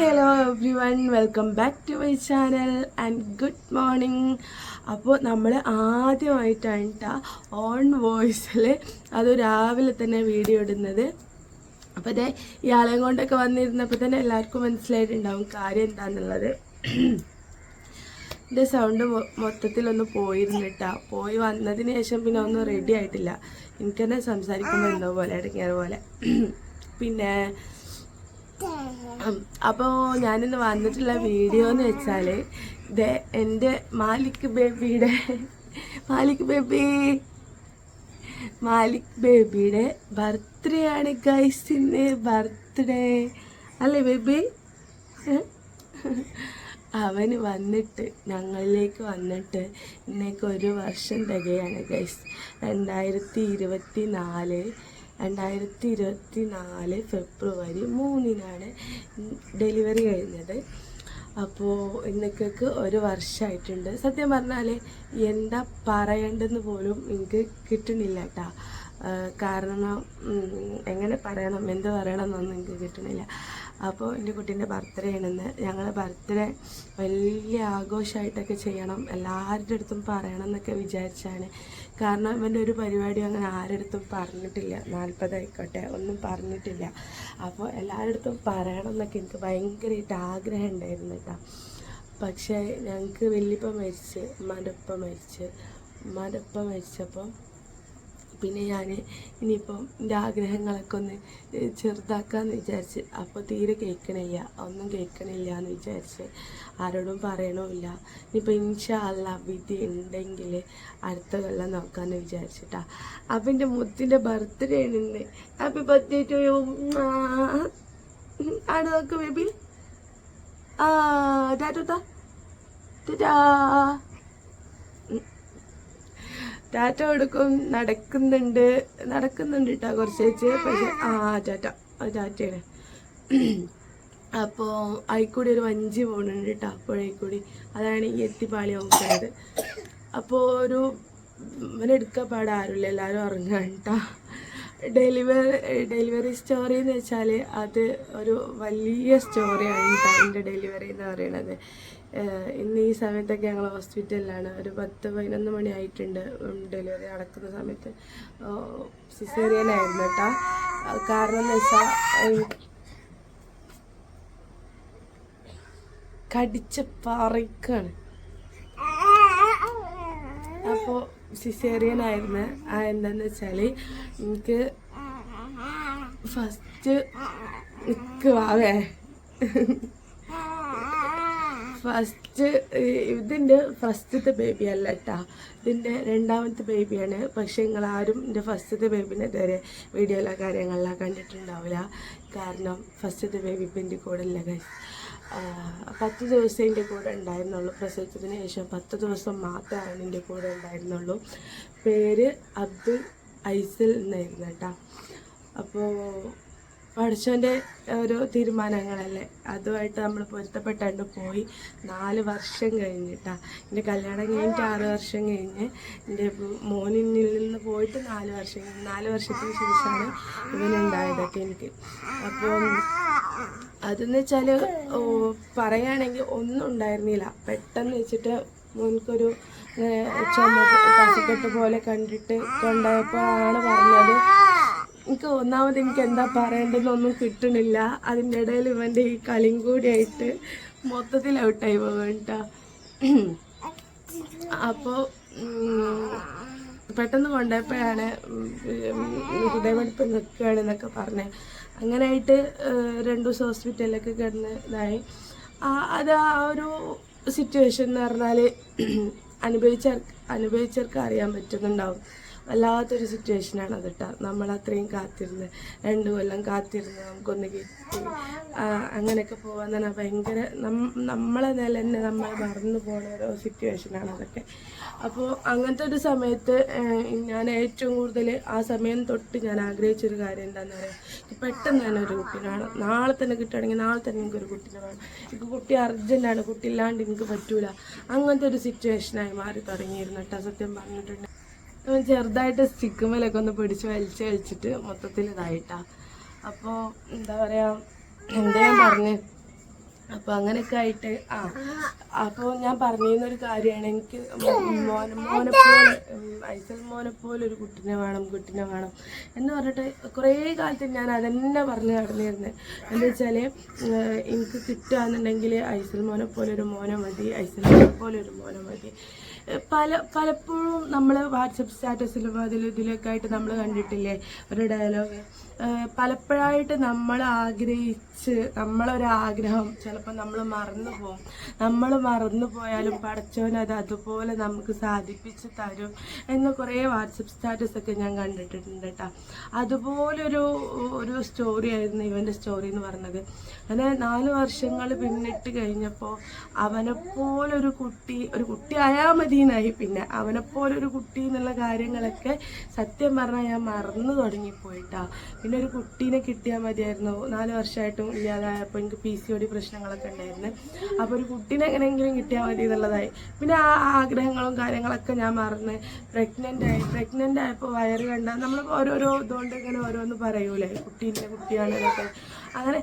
Hello everyone welcome back to my channel and good morning അപ്പോൾ നമ്മൾ ആദ്യമായിട്ടാണ് കേട്ടോ ഓൺ വോയിസിൽ അത് രാവിലെ തന്നെ വീഡിയോ ഇടുന്നത്. അപ്പോൾ അതെ ഇയാളെയും കൊണ്ടൊക്കെ വന്നിരുന്നപ്പോൾ തന്നെ എല്ലാവർക്കും മനസ്സിലായിട്ടുണ്ടാവും കാര്യം എന്താണെന്നുള്ളത് എന്റെ സൗണ്ട് മൊത്തത്തിലൊന്ന് പോയിരുന്നിട്ടാ. പോയി വന്നതിന് ശേഷം പിന്നെ ഒന്നും റെഡി ആയിട്ടില്ല. എനിക്കെന്നെ സംസാരിക്കുമ്പോൾ എന്തോ പോലെ ഇടങ്ങിയ പോലെ. പിന്നെ അപ്പോൾ ഞാനിന്ന് വന്നിട്ടുള്ള വീഡിയോ എന്ന് വെച്ചാൽ ഇത് എന്റെ മാലിക് ബേബിയുടെ മാലിക് ബേബി മാലിക് ബേബിയുടെ ബർത്ത്ഡേ ആണ് ഗൈസ് ഇന്ന് ബർത്ത്ഡേ അല്ലേ ബേബി? അവന് വന്നിട്ട് ഞങ്ങളിലേക്ക് വന്നിട്ട് ഇന്നേക്ക് ഒരു വർഷം തികയാണ് ഗൈസ് രണ്ടായിരത്തി ഇരുപത്തി നാല് രണ്ടായിരത്തി ഇരുപത്തി നാല് ഫെബ്രുവരി മൂന്നിനാണ് ഡെലിവറി കഴിഞ്ഞത്. അപ്പോൾ ഇന്നേക്കൊക്കെ ഒരു വർഷമായിട്ടുണ്ട് സത്യം പറഞ്ഞാൽ എന്താ പറയേണ്ടെന്ന് പോലും എനിക്ക് കിട്ടണില്ല കേട്ടോ കാരണം എങ്ങനെ പറയണം എന്ത് പറയണം എന്നൊന്നും എനിക്ക് കിട്ടണില്ല. അപ്പോൾ എന്റെ കുട്ടീന്റെ ബർത്ത്ഡേ ആണെന്ന് ഞങ്ങൾ ബർത്ത്ഡേ വലിയ ആഘോഷമായിട്ടൊക്കെ ചെയ്യണം. എല്ലാവരുടെ അടുത്തും പറയണം എന്നൊക്കെ വിചാരിച്ചാണ് കാരണം ഇവന്റെ ഒരു പരിപാടി അങ്ങനെ ആരുടെ അടുത്തും പറഞ്ഞിട്ടില്ല. നാൽപ്പതായിക്കോട്ടെ ഒന്നും പറഞ്ഞിട്ടില്ല. അപ്പോൾ എല്ലാവരുടെ പറയണം എന്നൊക്കെ എനിക്ക് ഭയങ്കരമായിട്ട് ആഗ്രഹം ഉണ്ടായിരുന്നു കേട്ടോ. പക്ഷേ ഞങ്ങൾക്ക് വലിയപ്പം മരിച്ച് ഉമ്മാന്റെ ഉപ്പ മരിച്ച്. ഉമ്മാന്റെ ഉപ്പ പിന്നെ ഞാൻ ഇനിയിപ്പം എന്റെ ആഗ്രഹങ്ങളൊക്കെ ഒന്ന് ചെറുതാക്കാമെന്ന് വിചാരിച്ച് അപ്പോൾ തീരെ കേൾക്കണില്ല ഒന്നും കേൾക്കണില്ല എന്ന് വിചാരിച്ച് ആരോടും പറയണമില്ല ഇനിയിപ്പോൾ ഇൻഷാല്ല വിധി ഉണ്ടെങ്കിൽ അടുത്ത കൊല്ലം നോക്കാമെന്ന് വിചാരിച്ചിട്ടാ. അപ്പം എന്റെ മുത്തിന്റെ ബർത്ത്ഡേ ആണ് ഹാപ്പി ബർത്ത്ഡേ ടു യു ആടെ നോക്ക് ബേബി ആ ടാറ്റാ ടാറ്റാ ടാറ്റ കൊടുക്കും നടക്കുന്നുണ്ട് നടക്കുന്നുണ്ട് കേട്ടോ കുറച്ച് വെച്ച് പക്ഷെ ആ ടാറ്റ ടാറ്റയാണ്. അപ്പോൾ അതിൽക്കൂടി ഒരു വഞ്ചി പോകുന്നുണ്ട് കേട്ടോ പുഴയിൽ കൂടി അതാണ് ഈ എത്തിപ്പാളി നോക്കുന്നത് അപ്പോൾ ഒരു ഇവനെടുക്കാൻ പാടാരുമില്ല എല്ലാവരും ഉറങ്ങാൻ കേട്ടോ ഡെലിവറി ഡെലിവറി സ്റ്റോറി എന്ന് വെച്ചാൽ അത് ഒരു വലിയ സ്റ്റോറിയാണ് എന്റെ ഡെലിവറി എന്ന് പറയുന്നത്. ഇന്ന് ഈ സമയത്തൊക്കെ ഞങ്ങൾ ഹോസ്പിറ്റലിലാണ്. ഒരു പത്ത് പതിനൊന്ന് മണി ആയിട്ടുണ്ട് ഡെലിവറി നടക്കുന്ന സമയത്ത്. സിസേറിയനായിരുന്നു കേട്ടോ. കാരണം എന്ന് വെച്ചാൽ കടിച്ച പറിക്കാണ്. അപ്പോൾ സിസേറിയൻ ആയിരുന്നു ആ എന്താന്ന് വെച്ചാൽ എനിക്ക് ഫസ്റ്റ് നിൽക്കുവാവേ ഫസ്റ്റ് ഇതിന്റെ ഫസ്റ്റത്തെ ബേബി അല്ല കേട്ടോ ഇതിന്റെ രണ്ടാമത്തെ ബേബിയാണ് പക്ഷേ നിങ്ങൾ ആരും എന്റെ ഫസ്റ്റത്തെ ബേബിനെ ഇതുവരെ വീഡിയോയിലെ കാര്യങ്ങളിലാണ് കണ്ടിട്ടുണ്ടാവില്ല. കാരണം ഫസ്റ്റത്തെ ബേബി ഇപ്പം എന്റെ കൂടെ ഇല്ല പത്ത് ദിവസം എന്റെ കൂടെ ഉണ്ടായിരുന്നുള്ളൂ. പ്രസവിച്ചതിന് ശേഷം പത്ത് ദിവസം മാത്രമാണ് എന്റെ കൂടെ ഉണ്ടായിരുന്നുള്ളൂ. പേര് അബ്ദുൽ ഐസൽ എന്നായിരുന്നു കേട്ടോ. അപ്പോൾ പഠിച്ചവന്റെ ഒരു തീരുമാനങ്ങളല്ലേ? അതുമായിട്ട് നമ്മൾ പൊരുത്തപ്പെട്ടാണ്ട് പോയി നാല് വർഷം കഴിഞ്ഞിട്ടാ. എന്റെ കല്യാണം കഴിഞ്ഞിട്ട് ആറ് വർഷം കഴിഞ്ഞ് എന്റെ മോനിൽ നിന്ന് പോയിട്ട് നാല് വർഷം നാല് വർഷത്തിന് ശേഷമാണ് ഇവനുണ്ടായതൊക്കെ എനിക്ക്. അപ്പം അതെന്ന് വെച്ചാൽ പറയുകയാണെങ്കിൽ ഒന്നും ഉണ്ടായിരുന്നില്ല. പെട്ടെന്ന് വെച്ചിട്ട് മോനിക്കൊരു ചുമ കസക്കെട്ട് പോലെ കണ്ടിട്ട് കൊണ്ടുപോയപ്പോഴാണ് പറഞ്ഞത് എനിക്ക് ഒന്നാമത് എനിക്ക് എന്താ പറയേണ്ടതൊന്നും കിട്ടണില്ല. അതിന്റെ ഇടയിൽ ഇവന്റെ ഈ കളിയും കൂടിയായിട്ട് മൊത്തത്തിൽ ഔട്ടായി പോകണ്ട അപ്പോൾ പെട്ടെന്ന് കൊണ്ടുപോയപ്പോഴാണ് ഹൃദയമെടുപ്പ് നിൽക്കുകയാണെന്നൊക്കെ പറഞ്ഞത് അങ്ങനെയായിട്ട് രണ്ടു ദിവസം ഹോസ്പിറ്റലിലൊക്കെ കിടന്ന് ഇതായി. അത് ആ ഒരു സിറ്റുവേഷൻ എന്ന് പറഞ്ഞാൽ അനുഭവിച്ച അനുഭവിച്ചവർക്ക് അറിയാൻ പറ്റുന്നുണ്ടാവും. വല്ലാത്തൊരു സിറ്റുവേഷനാണ് അത് കേട്ടോ നമ്മൾ അത്രയും കാത്തിരുന്ന് രണ്ട് കൊല്ലം കാത്തിരുന്ന് നമുക്കൊന്ന് കിട്ടി. അങ്ങനെയൊക്കെ പോകാൻ തന്നെ ഭയങ്കര നമ്മളെ നില തന്നെ നമ്മൾ മറന്നു പോകുന്ന ഓരോ സിറ്റുവേഷനാണ് അതൊക്കെ. അപ്പോൾ അങ്ങനത്തെ ഒരു സമയത്ത് ഞാൻ ഏറ്റവും കൂടുതൽ ആ സമയം തൊട്ട് ഞാൻ ആഗ്രഹിച്ചൊരു കാര്യം എന്താണെന്ന് പറയുക പെട്ടെന്ന് തന്നെ ഒരു കുട്ടീനെ വേണം നാളെ തന്നെ കിട്ടുകയാണെങ്കിൽ നാളെ തന്നെ എനിക്കൊരു കുട്ടീനെ വേണം എനിക്ക് കുട്ടി അർജന്റാണ് കുട്ടി ഇല്ലാണ്ട് എനിക്ക് പറ്റൂല. അങ്ങനത്തെ ഒരു സിറ്റുവേഷനായി മാറി തുടങ്ങിയിരുന്നു കേട്ടോ സത്യം പറഞ്ഞിട്ടുണ്ട്. ചെറുതായിട്ട് സ്റ്റിക്കുമേലൊക്കെ ഒന്ന് പിടിച്ച് വലിച്ച് വലിച്ചിട്ട് മൊത്തത്തിൽ ഇതായിട്ടാ. അപ്പോൾ എന്താ പറയുക എന്താ ഞാൻ പറഞ്ഞ്? അപ്പോൾ അങ്ങനെയൊക്കെ ആയിട്ട് ആ അപ്പോൾ ഞാൻ പറഞ്ഞിരുന്നൊരു കാര്യമാണ്. എനിക്ക് മോനെ മോനെ പോലെ ഐസൽ മോനെ ഒരു കുട്ടിനെ വേണം കുട്ടിനെ വേണം എന്ന് പറഞ്ഞിട്ട് കുറേ കാലത്ത് ഞാൻ അതന്നെ പറഞ്ഞ് നടന്നിരുന്നത് എന്താ വെച്ചാൽ എനിക്ക് കിട്ടുകയെന്നുണ്ടെങ്കിൽ ഐസൽ മോനെ ഒരു മോനെ മതി ഐസൽ മോനെ ഒരു മോനെ മതി. പല പലപ്പോഴും നമ്മൾ വാട്സപ്പ് സ്റ്റാറ്റസിലും അതിൽ ഇതിലൊക്കെ ആയിട്ട് നമ്മൾ കണ്ടിട്ടില്ലേ? ഒരു ഡയലോഗ്. പലപ്പോഴായിട്ട് നമ്മൾ ആഗ്രഹിച്ച് നമ്മളൊരാഗ്രഹം ചിലപ്പോൾ നമ്മൾ മറന്നു പോകും നമ്മൾ മറന്നു പോയാലും പഠിച്ചവനത് അത് അതുപോലെ നമുക്ക് സാധിപ്പിച്ച് തരും എന്ന് കുറേ വാട്സപ്പ് സ്റ്റാറ്റസൊക്കെ ഞാൻ കണ്ടിട്ടുണ്ട് കേട്ടോ അതുപോലൊരു ഒരു സ്റ്റോറി ആയിരുന്നു ഇവന്റെ സ്റ്റോറി എന്ന് പറഞ്ഞത്. അങ്ങനെ നാല് വർഷങ്ങൾ പിന്നിട്ട് കഴിഞ്ഞപ്പോൾ അവനെപ്പോലൊരു കുട്ടി ഒരു കുട്ടി ആയാൽ മതിയെന്നായി പിന്നെ അവനെപ്പോലൊരു കുട്ടി എന്നുള്ള കാര്യങ്ങളൊക്കെ സത്യം പറഞ്ഞാൽ ഞാൻ മറന്നു തുടങ്ങിപ്പോയിട്ടാ പിന്നെ ഒരു കുട്ടീനെ കിട്ടിയാൽ മതിയായിരുന്നു. നാല് വർഷമായിട്ടും ഇല്ലാതായപ്പോൾ എനിക്ക് പി സി ഒടി പ്രശ്നങ്ങളൊക്കെ ഉണ്ടായിരുന്നു. അപ്പോൾ ഒരു കുട്ടീനെ എങ്ങനെയെങ്കിലും കിട്ടിയാൽ മതി എന്നുള്ളതായി. പിന്നെ ആ ആഗ്രഹങ്ങളും കാര്യങ്ങളൊക്കെ ഞാൻ മറന്ന് പ്രഗ്നന്റ് ആയി. പ്രഗ്നന്റ് ആയപ്പോൾ വയറ് കണ്ട നമ്മൾ ഓരോരോ ഇതുകൊണ്ട് ഇങ്ങനെ ഓരോന്ന് പറയൂലേ. കുട്ടീന്റെ കുട്ടിയാണ് എന്നൊക്കെ. അങ്ങനെ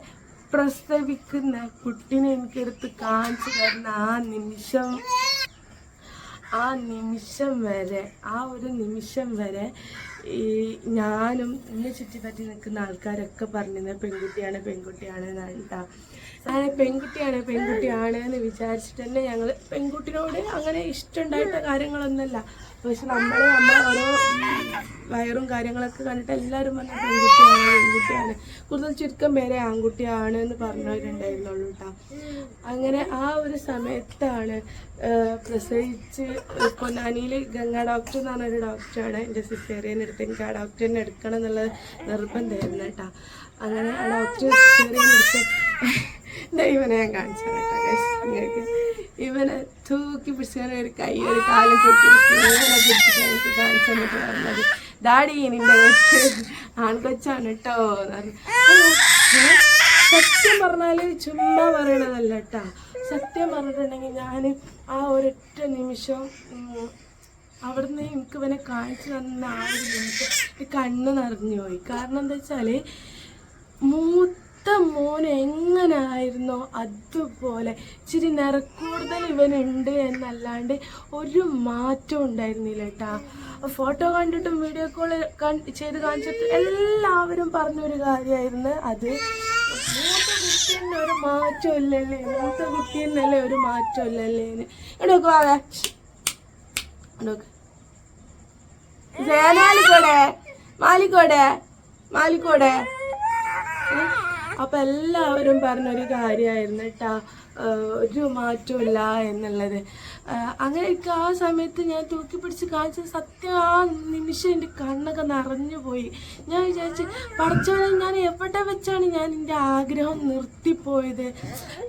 പ്രസവിക്കുന്ന കുട്ടീനെ എനിക്കെടുത്ത് കാണിച്ചു തരുന്ന ആ നിമിഷം ആ നിമിഷം വരെ ആ ഒരു നിമിഷം വരെ ഈ ഞാനും എന്നെ ചുറ്റിപ്പറ്റി നിൽക്കുന്ന ആൾക്കാരൊക്കെ പറഞ്ഞിരുന്നത് പെൺകുട്ടിയാണ് പെൺകുട്ടിയാണ് എന്നാണ് കേട്ടോ അങ്ങനെ പെൺകുട്ടിയാണ് പെൺകുട്ടിയാണ് എന്ന് വിചാരിച്ചിട്ട് തന്നെ ഞങ്ങൾ പെൺകുട്ടിനോട് അങ്ങനെ ഇഷ്ടമുണ്ടായിട്ട കാര്യങ്ങളൊന്നുമല്ല. പക്ഷെ നമ്മൾ നമ്മൾ ഓരോ വയറും കാര്യങ്ങളൊക്കെ കണ്ടിട്ട് എല്ലാവരും പറഞ്ഞ പെൺകുട്ടിയാണ് പെൺകുട്ടിയാണ്. കൂടുതൽ ചുരുക്കം പേരെ ആൺകുട്ടിയാണ് എന്ന് പറഞ്ഞവരുണ്ടായിരുന്നുള്ളൂ കേട്ടോ അങ്ങനെ ആ ഒരു സമയത്താണ് പ്രസവിച്ച് പൊന്നാനിയിൽ ഗംഗാ ഡോക്ടർ എന്ന് പറഞ്ഞൊരു ഡോക്ടറാണ് എന്റെ സിസ്റ്റേറിയൻ എടുത്ത് എനിക്ക് ആ ഡോക്ടറിനെ എടുക്കണം എന്നുള്ളത് നിർബന്ധമായിരുന്നു കേട്ടോ അങ്ങനെ ആ ഡോക്ടർ സിസ്റ്റേറിയൻ എടുത്ത് ഇവനെ ഞാൻ കാണിച്ചു കേട്ടോ. നിങ്ങൾക്ക് ഇവനെ തൂക്കി പിടിച്ചാൽ ഒരു കൈ ഒരു കാലം തൂക്കി ഇവനെ പിടിച്ചിട്ട് എനിക്ക് കാണിച്ചു തന്നിട്ട് പറഞ്ഞത് ഡാഡി നിന്റെ കൊച്ച്. ആൺകൊച്ചാണ് കേട്ടോ സത്യം പറഞ്ഞാൽ ചുമ്മാ പറയണതല്ല കേട്ടാ. സത്യം പറഞ്ഞിട്ടുണ്ടെങ്കിൽ ഞാൻ ആ ഒരൊറ്റ നിമിഷം അവിടുന്ന് എനിക്ക് ഇവനെ കാണിച്ചു തന്ന ആ ഒരു നിമിഷം കണ്ണ് നിറഞ്ഞു പോയി. കാരണം എന്താ വെച്ചാൽ മൂത്ത മോൻ എങ്ങനായിരുന്നോ അതുപോലെ. ഇച്ചിരി നിറക്കൂടുതൽ ഇവനുണ്ട് എന്നല്ലാണ്ട് ഒരു മാറ്റം ഉണ്ടായിരുന്നില്ല കേട്ടാ. ഫോട്ടോ കണ്ടിട്ടും വീഡിയോ കോൾ ചെയ്ത് കാണിച്ചിട്ട് എല്ലാവരും പറഞ്ഞൊരു കാര്യമായിരുന്നു അത്. മൂത്ത കുട്ടീന്റെ ഒരു മാറ്റം ഇല്ലല്ലേ മൂത്ത കുട്ടീന്നല്ലേ ഒരു മാറ്റം ഇല്ലല്ലേ ഇടക്കോടെ ജയമാലിക്കോടെ മാലിക്കോടെ? മാലിക്കോടെ? ഉം. അപ്പൊ എല്ലാവരും പറഞ്ഞൊരു കാര്യമായിരുന്നു കേട്ടാ ഒരു മാറ്റമില്ല എന്നുള്ളത്. അങ്ങനെ എനിക്ക് ആ സമയത്ത് ഞാൻ തൂക്കി പിടിച്ച് കാണിച്ച സത്യം ആ നിമിഷം എന്റെ കണ്ണൊക്കെ നിറഞ്ഞു പോയി. ഞാൻ വിചാരിച്ച് പഠിച്ചവനെ ഞാൻ എവിടെ വെച്ചാണ് ഞാൻ എന്റെ ആഗ്രഹം നിർത്തിപ്പോയത്?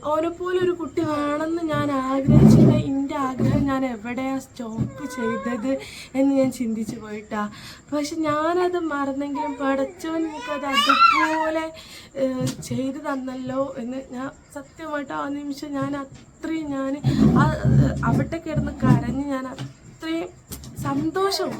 ഓനെപ്പോലെ പോലെ ഒരു കുട്ടി വേണമെന്ന് ഞാൻ ആഗ്രഹിച്ചിട്ട് ഞാൻ എവിടെയാണ് സ്റ്റോപ്പ് ചെയ്തത് എന്ന് ഞാൻ ചിന്തിച്ചു പോയിട്ടാ. പക്ഷെ ഞാനത് മറന്നെങ്കിലും പഠിച്ചവൻ എനിക്കത് അതുപോലെ ചെയ്ത് തന്നല്ലോ എന്ന് ഞാൻ സത്യമായിട്ട് ആ നിമിഷം ഞാൻ അത്രയും ഞാൻ അവിടെ കിടന്ന് കരഞ്ഞ് ഞാൻ അത്രയും സന്തോഷം.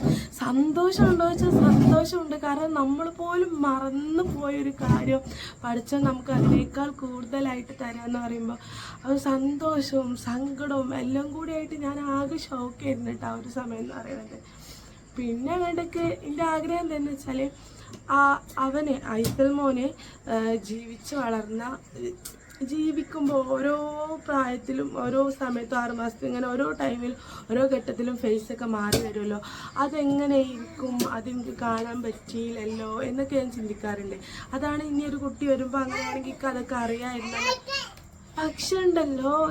സന്തോഷം ഉണ്ടോ വെച്ചാൽ സന്തോഷമുണ്ട്. കാരണം നമ്മൾ പോലും മറന്നു പോയൊരു കാര്യം പഠിച്ചാൽ നമുക്ക് അതിനേക്കാൾ കൂടുതലായിട്ട് തരാമെന്ന് പറയുമ്പോൾ അത് സന്തോഷവും സങ്കടവും എല്ലാം കൂടിയായിട്ട് ഞാൻ ആകെ ഷോക്കായിരുന്നു കേട്ടോ ആ ഒരു സമയം എന്ന് പറയുന്നത്. പിന്നെ വേണ്ടക്ക് എന്റെ ആഗ്രഹം എന്താണെന്ന് വെച്ചാൽ ആ അവനെ ഐസൽ മോനെ ജീവിച്ച് വളർന്ന ജീവിക്കുമ്പോൾ ഓരോ പ്രായത്തിലും ഓരോ സമയത്തും ആറ് മാസത്തിൽ ഇങ്ങനെ ഓരോ ടൈമിൽ ഓരോ ഘട്ടത്തിലും ഫേസ് ഒക്കെ മാറി വരുമല്ലോ. അതെങ്ങനെ ഇരിക്കും അതെനിക്ക് കാണാൻ പറ്റിയില്ലല്ലോ എന്നൊക്കെ ഞാൻ ചിന്തിക്കാറുണ്ട്. അതാണ് ഇനി ഒരു കുട്ടി വരുമ്പോൾ അങ്ങനെയാണെങ്കിൽ അതൊക്കെ അറിയാമായിരുന്നല്ലോ പക്ഷെ ഉണ്ടല്ലോ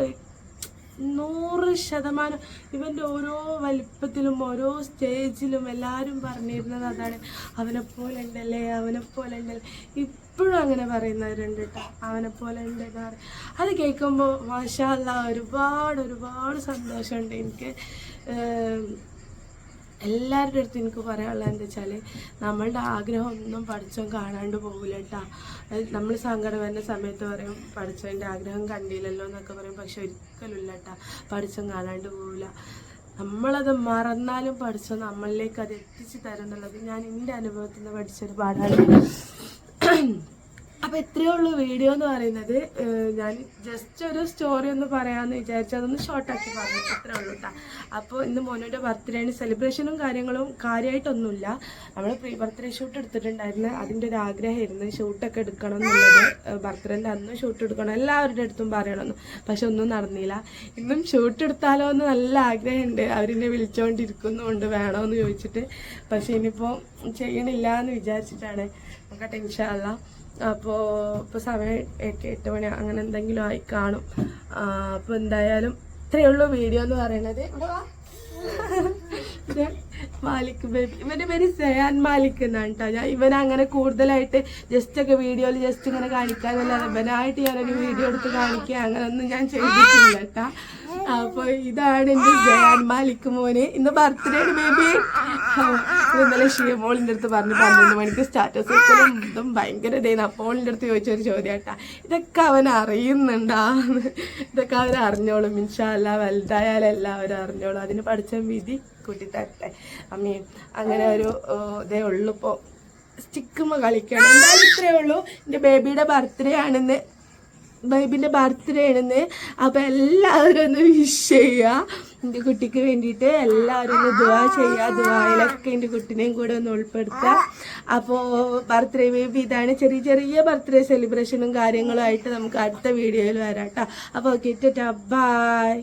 നൂറ് ശതമാനം. ഇവന്റെ ഓരോ വലിപ്പത്തിലും ഓരോ സ്റ്റേജിലും എല്ലാവരും പറഞ്ഞിരുന്നത് അതാണ്. അവനെ പോലെ ഉണ്ടല്ലേ അവനെ പോലെ ഉണ്ടല്ലേ ഇപ്പോഴും അങ്ങനെ പറയുന്നവരുണ്ട് കേട്ടോ. അവനെ പോലെ ഉണ്ട് എന്ന് പറയും അത് കേൾക്കുമ്പോൾ മാഷാല്ല ഒരുപാട് ഒരുപാട് സന്തോഷമുണ്ട് എനിക്ക്. എല്ലാവരുടെ അടുത്ത് എനിക്ക് പറയാനുള്ളത് എന്താ വെച്ചാൽ നമ്മളുടെ ആഗ്രഹം ഒന്നും പഠിച്ചോൻ കാണാണ്ട് പോകില്ല കേട്ടോ. നമ്മൾ സങ്കടം വരുന്ന സമയത്ത് പറയും പഠിച്ചവന്റെ ആഗ്രഹം കണ്ടില്ലല്ലോ എന്നൊക്കെ പറയും. പക്ഷെ ഒരിക്കലും ഇല്ല കേട്ടോ. പഠിച്ചോൻ കാണാണ്ട് പോകില്ല നമ്മളത് മറന്നാലും പഠിച്ചോ നമ്മളിലേക്ക് അത് എത്തിച്ചു തരുന്നുള്ളത് ഞാൻ എന്റെ അനുഭവത്തിൽ നിന്ന് പഠിച്ചൊരു പാടാണ് അപ്പോൾ ഇത്രയേ ഉള്ളൂ വീഡിയോ എന്ന് പറയുന്നത്. ഞാൻ ജസ്റ്റ് ഒരു സ്റ്റോറി ഒന്ന് പറയാമെന്ന് വിചാരിച്ചു. അതൊന്ന് ഷോർട്ടാക്കി പറഞ്ഞു. അത്രേ ഉള്ളൂ കേട്ടോ അപ്പോൾ ഇന്ന് മോനോടെ ബർത്ത്ഡേ ആണ്. സെലിബ്രേഷനും കാര്യങ്ങളും കാര്യമായിട്ടൊന്നുമില്ല നമ്മൾ പ്രീ ബർത്ത്ഡേ ഷൂട്ട് എടുത്തിട്ടുണ്ടായിരുന്നു. അതിന്റെ ഒരു ആഗ്രഹമായിരുന്നു. ഷൂട്ടൊക്കെ എടുക്കണം എന്നുള്ളത്. ബർത്ത്ഡേന്റെ അന്നും ഷൂട്ട് എടുക്കണം. എല്ലാവരുടെ അടുത്തും പറയണമെന്ന് പക്ഷെ ഒന്നും നടന്നില്ല. ഇന്നും ഷൂട്ട് എടുത്താലോ എന്ന് നല്ല ആഗ്രഹമുണ്ട്. അവരെന്നെ വിളിച്ചുകൊണ്ടിരിക്കുന്നുണ്ട് വേണമെന്ന് ചോദിച്ചിട്ട്. പക്ഷെ ഇനിയിപ്പോൾ ചെയ്യണില്ല എന്ന് വിചാരിച്ചിട്ടാണ്. നമുക്ക് ടെൻഷനല്ല. അപ്പോൾ ഇപ്പോൾ സമയം എട്ട് എട്ട് മണി അങ്ങനെ എന്തെങ്കിലും ആയി കാണും. അപ്പോൾ എന്തായാലും ഇത്രയേ ഉള്ളൂ വീഡിയോ എന്ന് പറയുന്നത്. ഇവിടെ മാലിക് ബേബി. ഇവന്റെ പേര് സയാൻ മാലിക് എന്നാണ് കേട്ടോ ഞാൻ ഇവനെ അങ്ങനെ കൂടുതലായിട്ട് ജസ്റ്റ് ഒക്കെ വീഡിയോയിൽ ജസ്റ്റ് ഇങ്ങനെ കാണിക്കാന്നല്ലാതെ ഇവനായിട്ട് ഞാനൊരു വീഡിയോ എടുത്ത് കാണിക്കുക അങ്ങനൊന്നും ഞാൻ ചെയ്തിട്ടില്ല കേട്ടാ അപ്പൊ ഇതാണ് എന്റെ സയാൻ മാലിക് മോന്. ഇന്ന് ബർത്ത്ഡേ ബേബി. ഇന്നലെ ഷിയമോളിന്റെ അടുത്ത് പറഞ്ഞു പന്ത്രണ്ട് മണിക്ക് സ്റ്റാറ്റസ് ഇപ്പോഴും ഇതും ഭയങ്കര ഇതായിരുന്നു അപ്പോളിന്റെ അടുത്ത് ചോദിച്ചൊരു ചോദ്യം കേട്ടാ ഇതൊക്കെ അവൻ അറിയുന്നുണ്ടാ? ഇതൊക്കെ അവൻ അറിഞ്ഞോളും. ഇൻഷാല്ല വലുതായാലും എല്ലാവരും അറിഞ്ഞോളും. അതിന് പഠിച്ച വിധി കൂട്ടിത്തരട്ടെ അമ്മീ അങ്ങനെ ഒരു ഇതേ ഉള്ളൂ ഇപ്പോൾ സ്റ്റിക്കുമ്മ കളിക്കണം. എന്തായാലും ഇത്രയേ ഉള്ളൂ. എന്റെ ബേബിയുടെ ബർത്ത്ഡേ ആണെന്ന് ബേബിന്റെ ബർത്ത്ഡേ ആണെന്ന്. അപ്പോൾ എല്ലാവരും ഒന്ന് വിഷ് ചെയ്യുക എന്റെ കുട്ടിക്ക് വേണ്ടിയിട്ട് എല്ലാവരും ഒന്ന് ദുവാ ചെയ്യുക ദുവായിലൊക്കെ എന്റെ കുട്ടിനെയും കൂടെ ഒന്ന് ഉൾപ്പെടുത്തുക അപ്പോൾ ബർത്ത്ഡേ ബേബി ഇതാണ്. ചെറിയ ചെറിയ ബർത്ത്ഡേ സെലിബ്രേഷനും കാര്യങ്ങളും ആയിട്ട് നമുക്ക് അടുത്ത വീഡിയോയിൽ വരാം കേട്ടോ. അപ്പോൾ ഓക്കെ ബൈ.